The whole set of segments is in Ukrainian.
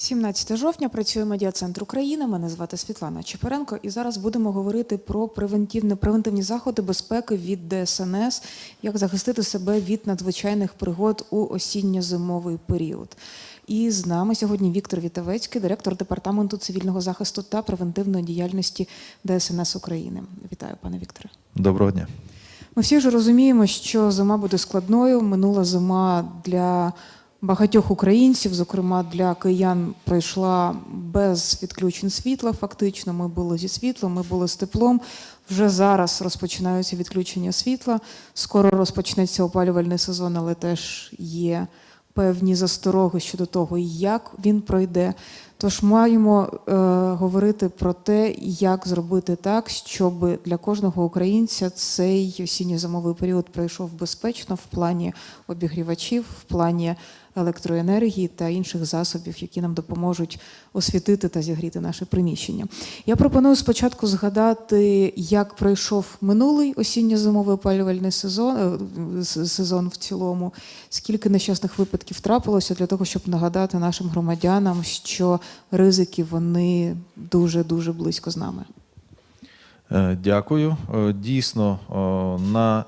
17 жовтня працює медіа-центр України. Мене звати Світлана Чепаренко, і зараз будемо говорити про превентивні, превентивні заходи безпеки від ДСНС, як захистити себе від надзвичайних пригод у осінньо-зимовий період. І з нами сьогодні Віктор Вітавецький, директор департаменту цивільного захисту та превентивної діяльності ДСНС України. Вітаю, пане Вікторе. Доброго дня. Ми всі вже розуміємо, що зима буде складною. Минула зима для багатьох українців, зокрема для киян, пройшла без відключень світла. Фактично, ми були зі світлом, ми були з теплом. Вже зараз розпочинаються відключення світла. Скоро розпочнеться опалювальний сезон, але теж є певні застороги щодо того, як він пройде. Тож маємо е, говорити про те, як зробити так, щоб для кожного українця цей осінньо-зимовий період пройшов безпечно в плані обігрівачів, в плані електроенергії та інших засобів, які нам допоможуть освітити та зігріти наше приміщення. Я пропоную спочатку згадати, як пройшов минулий осінньо-зимовий опалювальний сезон, е, сезон в цілому, скільки нещасних випадків трапилося для того, щоб нагадати нашим громадянам, що ризики вони дуже дуже близько з нами. Е, Дякую. Е, Дійсно, на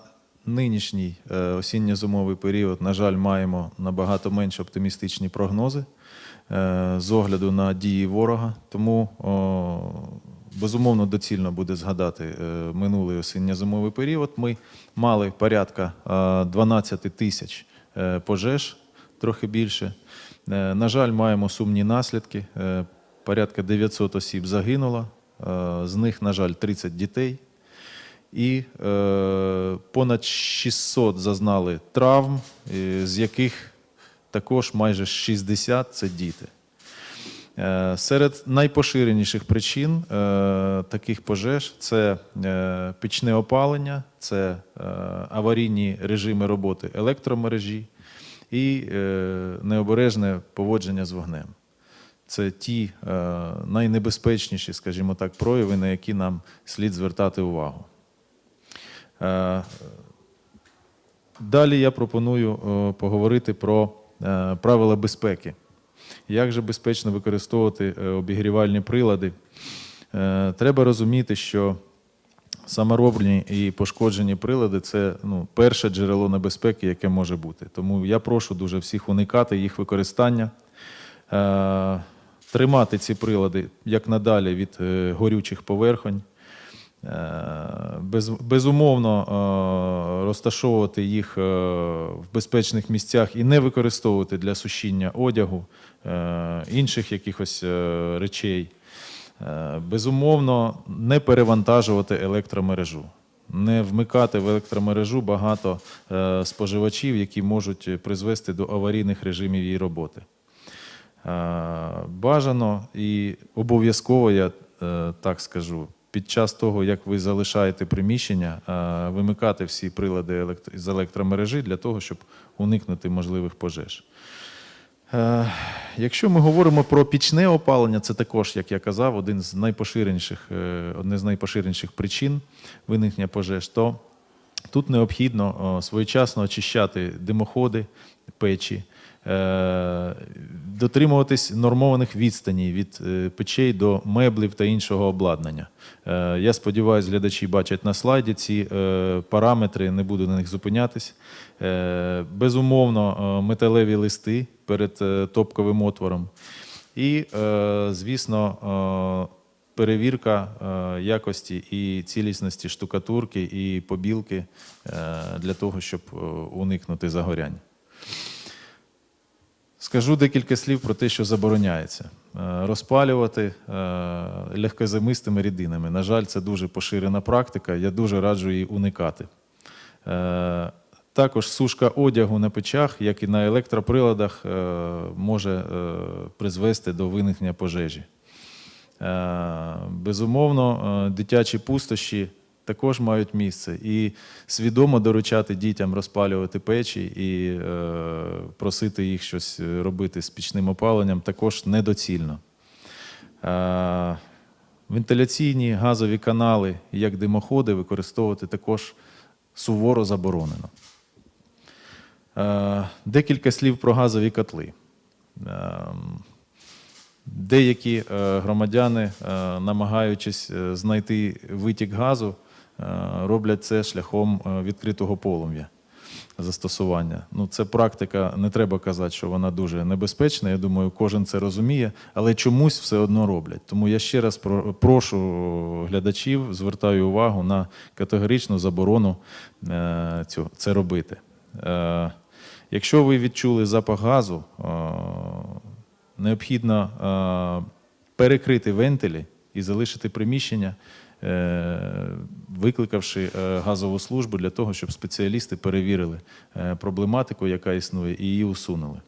нинішній е, осінньо-зимовий період, на жаль, маємо набагато менш оптимістичні прогнози е, з огляду на дії ворога. Тому безумовно доцільно буде згадати е, минулий осінньо-зимовий період. Ми мали порядка е, 12 тисяч пожеж, трохи більше. На жаль, маємо сумні наслідки. Порядка 900 осіб загинуло, з них, на жаль, 30 дітей. І е, понад 600 зазнали травм, е, з яких також майже 60 це діти. Е, Серед найпоширеніших причин е, таких пожеж це е, пічне опалення, це е, аварійні режими роботи електромережі і е, необережне поводження з вогнем. Це ті е, найнебезпечніші, скажімо так, прояви, на які нам слід звертати увагу. Е, Далі я пропоную е, поговорити про е, правила безпеки. Як же безпечно використовувати обігрівальні прилади? Треба розуміти, що саморобні і пошкоджені прилади це ну, перше джерело небезпеки, яке може бути. Тому я прошу дуже всіх уникати їх використання, тримати ці прилади як надалі від горючих поверхонь. Е, Без, безумовно е, розташовувати їх е, в безпечних місцях і не використовувати для сушіння одягу, інших якихось речей. Безумовно, не перевантажувати електромережу, не вмикати в електромережу багато споживачів, які можуть призвести до аварійних режимів її роботи. Бажано і обов'язково, я так скажу, під час того, як ви залишаєте приміщення, е, вимикати всі прилади з електромережі для того, щоб уникнути можливих пожеж. Е, Якщо ми говоримо про пічне опалення, це також, як я казав, один з найпоширеніших, е, одне з найпоширеніших причин виникнення пожеж, то тут необхідно своєчасно очищати димоходи, печі, дотримуватись нормованих відстаней від е, печей до меблів та іншого обладнання. Е, Я сподіваюся, глядачі бачать на слайді ці е, параметри, не буду на них зупинятись. Е, Безумовно, е, металеві листи перед е, топковим отвором. І, е, звісно, е, перевірка е, якості і цілісності штукатурки і побілки е, для того, щоб е, уникнути загоряння. Скажу декілька слів про те, що забороняється. Е, Розпалювати е, легкозимистими рідинами. На жаль, це дуже поширена практика, я дуже раджу її уникати. Е, Також сушка одягу на печах, як і на електроприладах, може призвести до виникнення пожежі. Безумовно, дитячі пустощі також мають місце. І свідомо доручати дітям розпалювати печі і е, просити їх щось робити з пічним опаленням також недоцільно. Е, Вентиляційні газові канали, як димоходи, використовувати також суворо заборонено. Е, Декілька слів про газові котли. Ем, Деякі е, громадяни, е, намагаючись е, знайти витік газу, е, роблять це шляхом е, відкритого полум'я застосування. Ну, це практика, не треба казати, що вона дуже небезпечна. Я думаю, кожен це розуміє, але чомусь все одно роблять. Тому я ще раз прошу глядачів, звертаю увагу на категоричну заборону е, цього, це робити. Е, Якщо ви відчули запах газу, е, необхідно е, перекрити вентилі і залишити приміщення, е, викликавши е, газову службу для того, щоб спеціалісти перевірили е, проблематику, яка існує, і її усунули.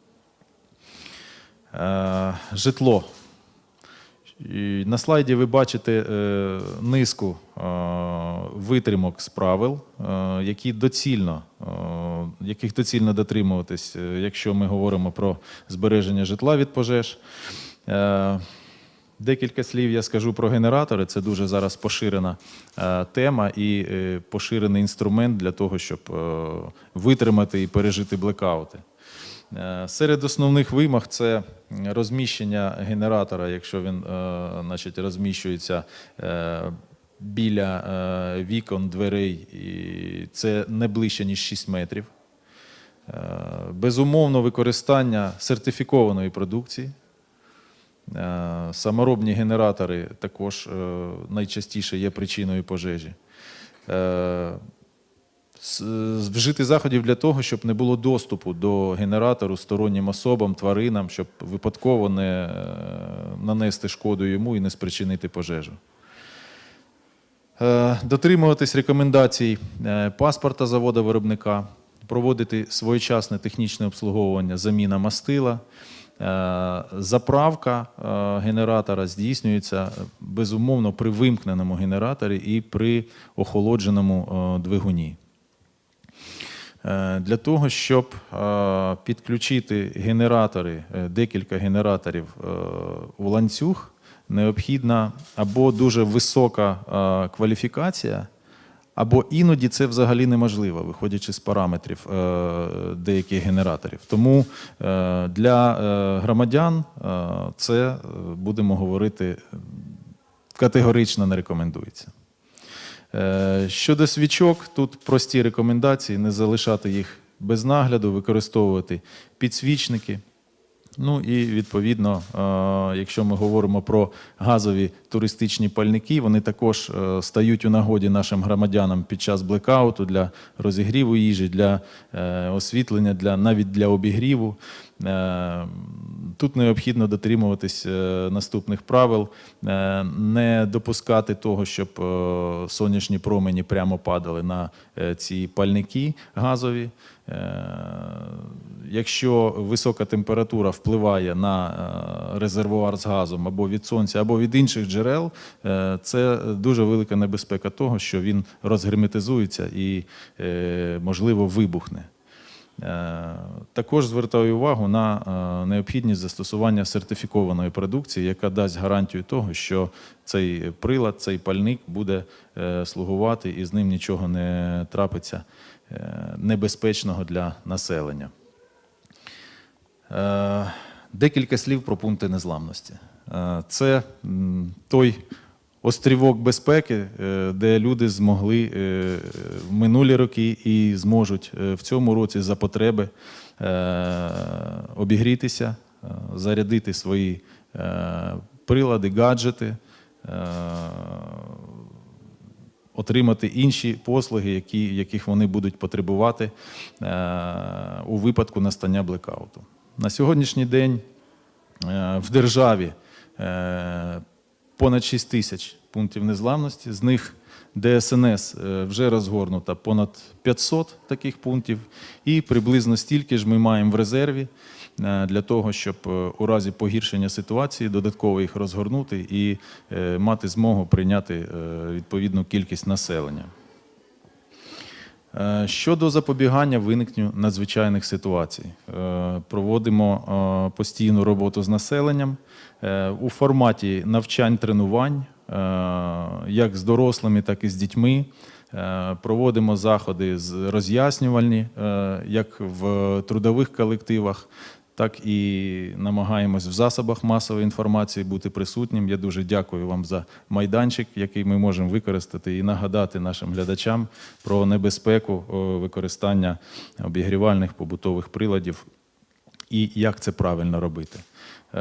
Е, Житло. На слайді ви бачите е, низку е, витримок з правил, е, які доцільно, е, яких доцільно дотримуватись, е, якщо ми говоримо про збереження житла від пожеж. Декілька слів я скажу про генератори. Це дуже зараз поширена е, тема і е, поширений інструмент для того, щоб е, витримати і пережити блекаути. Серед основних вимог це розміщення генератора, якщо він значить, розміщується біля вікон, дверей, і це не ближче, ніж 6 метрів. Безумовно, використання сертифікованої продукції. Е, Саморобні генератори також е, найчастіше є причиною пожежі. Е, Вжити заходів для того, щоб не було доступу до генератору стороннім особам, тваринам, щоб випадково не нанести шкоду йому і не спричинити пожежу. Дотримуватись рекомендацій паспорта заводу виробника, проводити своєчасне технічне обслуговування, заміна мастила. Е, Заправка е, генератора здійснюється е, безумовно при вимкненому генераторі і при охолодженому двигуні. Для того, щоб підключити генератори, декілька генераторів у ланцюг, необхідна або дуже висока кваліфікація, або іноді це взагалі неможливо, виходячи з параметрів е, деяких генераторів. Тому е, для е, громадян це, будемо говорити, категорично не рекомендується. Щодо свічок, тут прості рекомендації: не залишати їх без нагляду, використовувати підсвічники. Ну і відповідно, е, якщо ми говоримо про газові туристичні пальники, вони також е, стають у нагоді нашим громадянам під час блекауту для розігріву їжі, для е, освітлення, для навіть для обігріву. Тут необхідно дотримуватись е, наступних правил, е, не допускати того, щоб е, сонячні промені прямо падали на ці пальники газові. Якщо висока температура впливає на резервуар з газом або від сонця, або від інших джерел, це дуже велика небезпека того, що він розгерметизується і, можливо, вибухне. Е, Також звертаю увагу на е, необхідність застосування сертифікованої продукції, яка дасть гарантію того, що цей прилад, цей пальник буде е, слугувати і з ним нічого не трапиться небезпечного для населення. Декілька слів про пункти незламності. Це той острівок безпеки, е, де люди змогли е, в минулі роки і зможуть е, в цьому році за потреби обігрітися, зарядити свої прилади, гаджети. Отримати інші послуги, які, яких вони будуть потребувати у випадку настання блекауту. На сьогоднішній день в державі понад 6 тисяч пунктів незламності. З них ДСНС е, вже розгорнуто понад 500 таких пунктів, і приблизно стільки ж ми маємо в резерві е, для того, щоб е, у разі погіршення ситуації додатково їх розгорнути і мати змогу прийняти відповідну кількість населення. Е, Щодо запобігання виникненню надзвичайних ситуацій, Е, проводимо е, постійну роботу з населенням у форматі навчань-тренувань, е, як з дорослими, так і з дітьми. Проводимо заходи роз'яснювальні, як в трудових колективах, так і намагаємось в засобах масової інформації бути присутнім. Я дуже дякую вам за майданчик, який ми можемо використати і нагадати нашим глядачам про небезпеку використання обігрівальних побутових приладів і як це правильно робити. Е,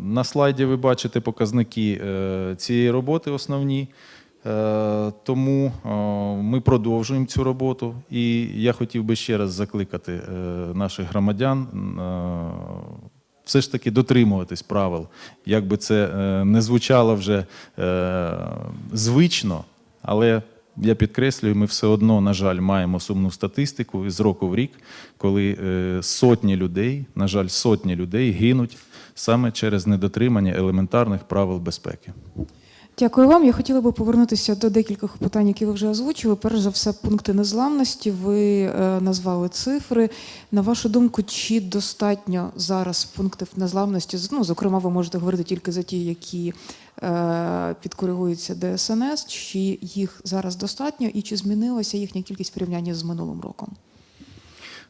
На слайді ви бачите показники е, цієї роботи основні. Е, Тому е, ми продовжуємо цю роботу. І я хотів би ще раз закликати е, наших громадян все ж таки дотримуватись правил. Як би це не звучало вже звично, але я підкреслюю, ми все одно, на жаль, маємо сумну статистику з року в рік, коли сотні людей, на жаль, сотні людей гинуть саме через недотримання елементарних правил безпеки. Дякую вам. Я хотіла би повернутися до декількох питань, які ви вже озвучили. Перш за все, пункти незламності. Ви е, назвали цифри. На вашу думку, чи достатньо зараз пунктів незламності? Ну, зокрема, ви можете говорити тільки за ті, які е, підкоригуються ДСНС, чи їх зараз достатньо, і чи змінилася їхня кількість в порівнянні з минулим роком?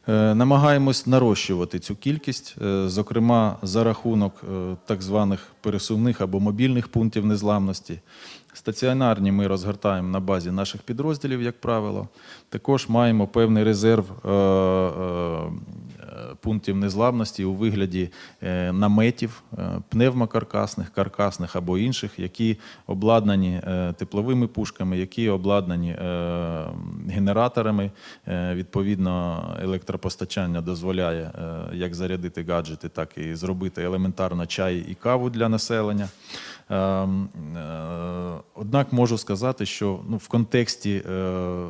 Е, Намагаємось нарощувати цю кількість, е, зокрема за рахунок е, так званих пересувних або мобільних пунктів незламності. Стаціонарні ми розгортаємо на базі наших підрозділів, як правило. Також маємо певний резерв пунктів незламності у вигляді е, наметів е, пневмокаркасних, каркасних або інших, які обладнані е, тепловими пушками, які обладнані генераторами. Відповідно, електропостачання дозволяє як зарядити гаджети, так і зробити елементарно чай і каву для населення. Ем, Однак можу сказати, що ну, в контексті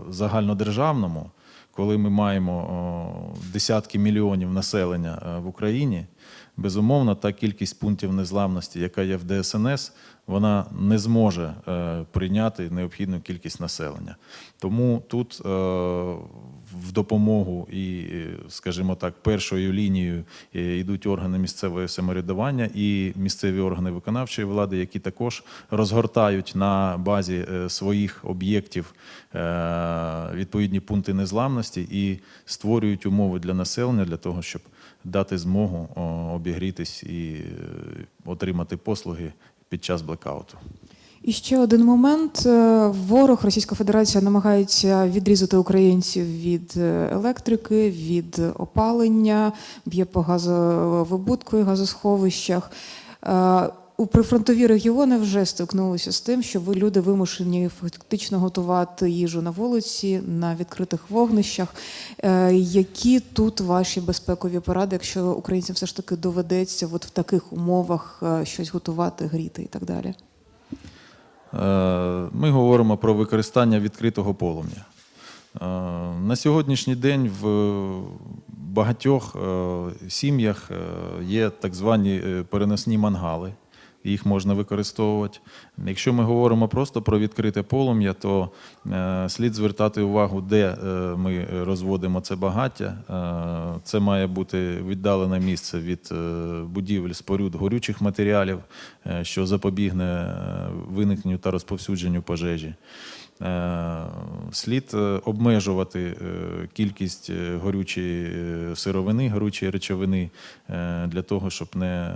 загальнодержавному, коли ми маємо десятки мільйонів населення е, в Україні, безумовно, та кількість пунктів незламності, яка є в ДСНС, вона не зможе е, прийняти необхідну кількість населення. Тому тут е, в допомогу і, е, скажімо так, першою лінією е, йдуть органи місцевого самоврядування і місцеві органи виконавчої влади, які також розгортають на базі е, своїх об'єктів відповідні пункти незламності і створюють умови для населення для того, щоб дати змогу обігрітись і отримати послуги під час блекауту. І ще один момент. Е, Ворог Російська Федерація намагається відрізати українців від е, електрики, від опалення, б'є по газовибутку і газосховищах. Е, У прифронтові регіони вже стикнулися з тим, що ви люди вимушені фактично готувати їжу на вулиці, на відкритих вогнищах. Які тут ваші безпекові поради, якщо українцям все ж таки доведеться от в таких умовах щось готувати, гріти і так далі? Е, Ми говоримо про використання відкритого полум'я. Е, На сьогоднішній день в багатьох е, сім'ях є так звані переносні мангали. Їх можна використовувати. Якщо ми говоримо просто про відкрите полум'я, то е, слід звертати увагу, де е, ми розводимо це багаття. Е, це має бути віддалене місце від будівель, споруд, горючих матеріалів, що запобігне виникненню та розповсюдженню пожежі. Слід обмежувати кількість горючої сировини, горючої речовини для того, щоб не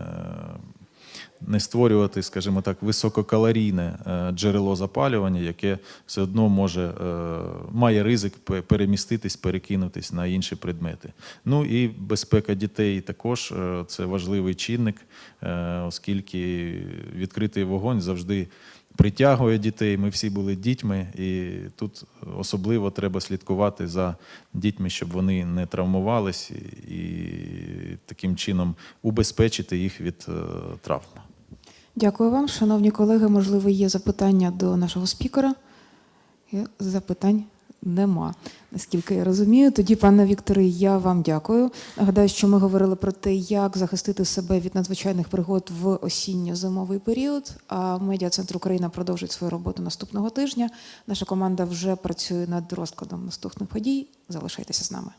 не створювати, скажімо так, висококалорійне е, джерело запалювання, яке все одно може е, має ризик переміститись, перекинутись на інші предмети. Ну і безпека дітей також е, це важливий чинник, оскільки відкритий вогонь завжди. Притягує дітей, ми всі були дітьми, і тут особливо треба слідкувати за дітьми, щоб вони не травмувались і, таким чином убезпечити їх від травм. Дякую вам, шановні колеги. Можливо, є запитання до нашого спікера. Запитань нема. Наскільки я розумію, тоді, пане Вікторе, я вам дякую. Нагадаю, що ми говорили про те, як захистити себе від надзвичайних пригод в осінньо-зимовий період. А медіа центр Україна продовжить свою роботу наступного тижня. Наша команда вже працює над розкладом наступних подій. Залишайтеся з нами.